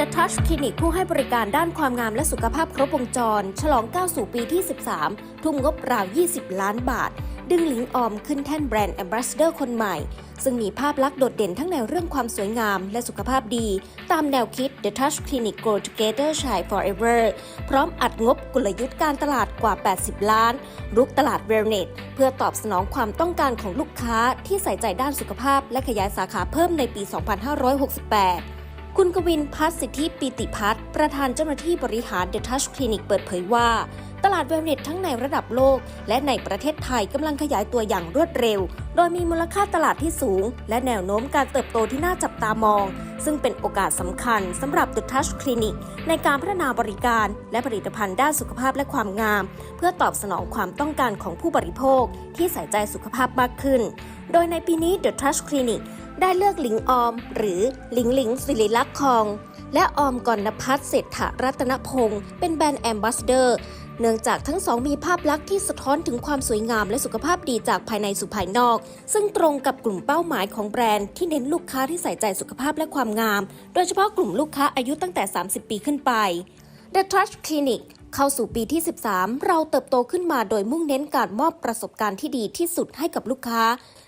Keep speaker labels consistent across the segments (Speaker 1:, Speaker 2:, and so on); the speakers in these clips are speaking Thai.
Speaker 1: The Touch Clinic ผู้ให้บริการด้านความงามและสุขภาพครบวงจร ฉลองก้าวสู่ปีที่ 13 ทุ่มงบราว 20 ล้านบาท ดึงหลิงออมขึ้นแท่นแบรนด์แอมบ s สเดอร์คนใหม่ ซึ่งมีภาพลักษณ์โดดเด่นทั้งในเรื่องความสวยงามและสุขภาพดี ตามแนวคิด The Touch Clinic Grow Together Shine Forever พร้อมอัดงบกลยุทธ์การตลาดกว่า 80 ล้าน รุกตลาดเวลเน s เพื่อตอบสนองความต้องการของลูกค้าที่ใส่ใจด้านสุขภาพ และขยายสาขาเพิ่มในปี 2568 คุณกวินพัฒสิทธิปิติพัฒน์ประธานเจ้าหน้าที่บริหาร The Touch Clinic เปิดเผยว่า ตลาดเวลเน็ตทั้งในระดับโลก และในประเทศไทยกำลังขยายตัวอย่างรวดเร็ว ดยมีมูลค่าตลาดที่สูง และแนวโน้มการเติบโตที่น่าจับตามอง ซึ่งเป็นโอกาสสำคัญสำหรับ The Touch Clinic ในการพัฒนาบริการ และผลิตภัณฑ์ด้านสุขภาพและความงาม เพื่อตอบสนองความต้องการของผู้บริโภค ที่ใส่ใจสุขภาพมากขึ้น โดยในปีนี้ The Touch Clinic ได้เลือกหลิงออม หรือหลิงหลิงศิริลักษณ์คอง และออมกรณพัฒน์เศรษฐรัตนพงศ์เป็นแบรนด์แอมบาสเดอร์ เนื่องจากทั้งสองมีภาพลักษณ์ที่สะท้อนถึงความสวยงามและสุขภาพดีจากภายในสู่ภายนอก ซึ่งตรงกับกลุ่มเป้าหมายของแบรนด์ที่เน้นลูกค้าที่ใส่ใจสุขภาพและความงาม โดยเฉพาะกลุ่มลูกค้าอายุตั้งแต่ 30 ปีขึ้นไป The Touch Clinic เข้าสู่ปีที่ 13 เราเติบโตขึ้นมาโดยมุ่งเน้นการมอบประสบการณ์ที่ดีที่สุดให้กับลูกค้า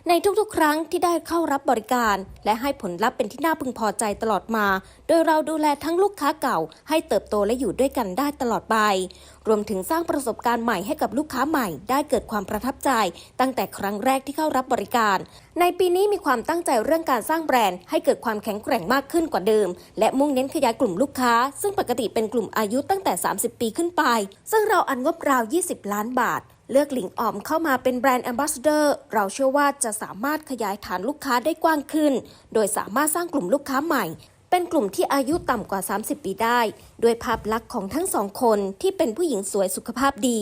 Speaker 1: ในทุกๆ ครั้งที่ได้เข้ารับบริการ และให้ผลลัพธ์เป็นที่น่าพึงพอใจตลอดมา โดยเราดูแลทั้งลูกค้าเก่า ให้เติบโตและอยู่ด้วยกันได้ตลอดไป รวมถึงสร้างประสบการณ์ใหม่ให้กับลูกค้าใหม่ ได้เกิดความประทับใจ ตั้งแต่ครั้งแรกที่เข้ารับบริการ ในปีนี้มีความตั้งใจเรื่องการสร้างแบรนด์ให้เกิดความแข็งแกร่งมากขึ้นกว่าเดิม และมุ่งเน้นขยายกลุ่มลูกค้า ซึ่งปกติเป็นกลุ่มอายุตั้งแต่ 30 ปีขึ้นไป ซึ่งเราอันงบราว 20 ล้านบาทเลือกหลิงออมเข้ามาเป็นแบรนด์แอมบาสเดอร์ เราเชื่อว่าจะสามารถขยายฐานลูกค้าได้กว้างขึ้น โดยสามารถสร้างกลุ่มลูกค้าใหม่ เป็นกลุ่มที่อายุต่ำกว่า 30 ปีได้ ด้วยภาพลักษณ์ของทั้งสองคนที่เป็นผู้หญิงสวยสุขภาพดี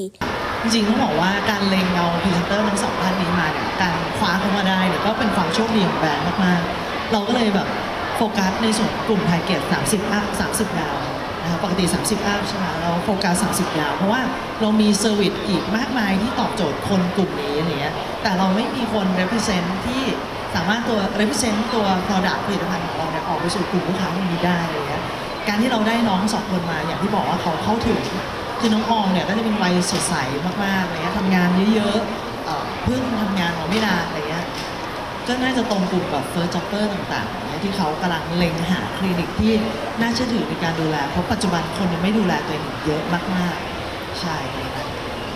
Speaker 2: จริงๆต้องบอกว่าการเล็งเอาพรีเซนเตอร์ทั้งสองท่านนี้มาเนี่ยการคว้าเขามาได้เนี่ยก็เป็นความโชคดีของแบรนด์มากๆ เราก็เลยแบบโฟกัสในส่วนกลุ่มไทยเกต30อัพ30 ดาวนะคะปกติ 30อัพใช่ไหมเราโฟกัส30 ดาว เพราะว่าเรามีเซอร์วิสอีกมากมายที่ตอบโจทย์คนกลุ่มนี้อะไรเงี้ยแต่เราไม่มีคน represent ที่ สามารถตัว represent ตัว product ผลิตภัณฑ์ของเราเนี่ยออกไปสู่กลุ่มลูกค้าพวกนี้ได้อะไรเงี้ยการที่เราได้น้องสองคนมาอย่างที่บอกว่าเขาเข้าถึงคือน้องออมเนี่ยก็จะเป็นวัยสดใสมากๆอะไรเงี้ยทำงานเยอะๆเพิ่งทำงานมาไม่นานอะไรเงี้ยก็น่าจะตรงกลุ่มกับเฟิร์สจ็อบเปอร์ต่างๆเงี้ยที่เขากำลังเล็งหาคลินิกที่น่าเชื่อถือในการดูแล เพราะปัจจุบันคนยังไม่ดูแลตัวเองเยอะมากๆ ใช่เลยนะ